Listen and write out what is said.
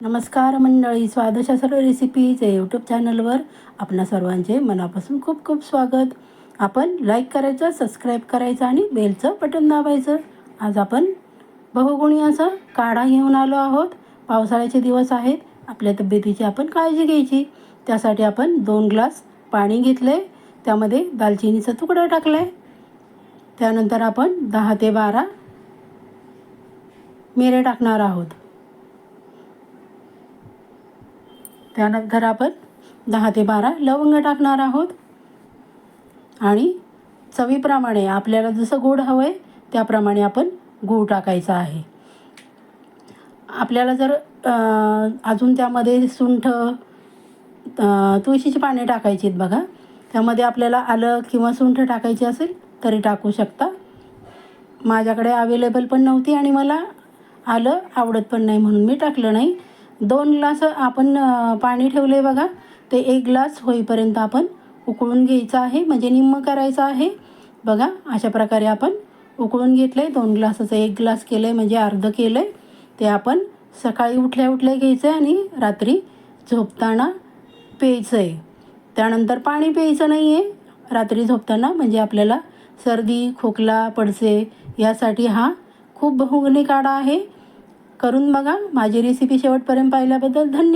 नमस्कार मंडळी स्वादशास्त्र रेसिपीज या यूट्यूब चॅनलवर आपणा सर्वांचे मनापासून खूप खूप स्वागत. आपण लाईक करायचं सबस्क्राईब करायचं आणि बेलचं बटन दाबायचं. आज आपण बहुगुणी असं काढा घेऊन आलो आहोत. पावसाळ्याचे दिवस आहेत आपल्या तब्येतीची आपण काळजी घ्यायची. त्यासाठी आपण दोन ग्लास पाणी घेतलं आहे त्यामध्ये दालचिनीचा तुकडा टाकला आहे त्यानंतर आपण दहा ते बारा मिरे टाकणार आहोत. त्यानंतर आपण दहा ते बारा लवंग टाकणार आहोत. आणि चवीप्रमाणे आपल्याला जसं गोड हवं आहे त्याप्रमाणे आपण गूळ टाकायचा आहे. आपल्याला जर अजून त्यामध्ये सुंठ तुळशीची पाने टाकायची आहेत बघा. त्यामध्ये आपल्याला आलं किंवा सुंठ टाकायची असेल तरी टाकू शकता. माझ्याकडे अवेलेबल पण नव्हती आणि मला आलं आवडत पण नाही म्हणून मी टाकलं नाही. दोन ग्लास आपण पाणी ठेवले बघा. ते एक ग्लास होईपर्यंत आपण उकळून घ्यायचं आहे. म्हणजे निम्म करायचं आहे. बघा अशा प्रकारे आपण उकळून घेतलं आहे दोन ग्लासाचं एक ग्लास केलं आहे म्हणजे अर्धं केलं आहे ते आपण सकाळी उठल्या उठल्या घ्यायचं आहे आणि रात्री झोपताना प्यायचं आहे त्यानंतर पाणी प्यायचं नाही आहे रात्री झोपताना म्हणजे आपल्याला सर्दी खोकला पडसे यासाठी हा खूप बहुगुणी काढा आहे. करून बघा. माझी रेसिपी शेवटपर्यंत पाहिल्याबद्दल धन्यवाद.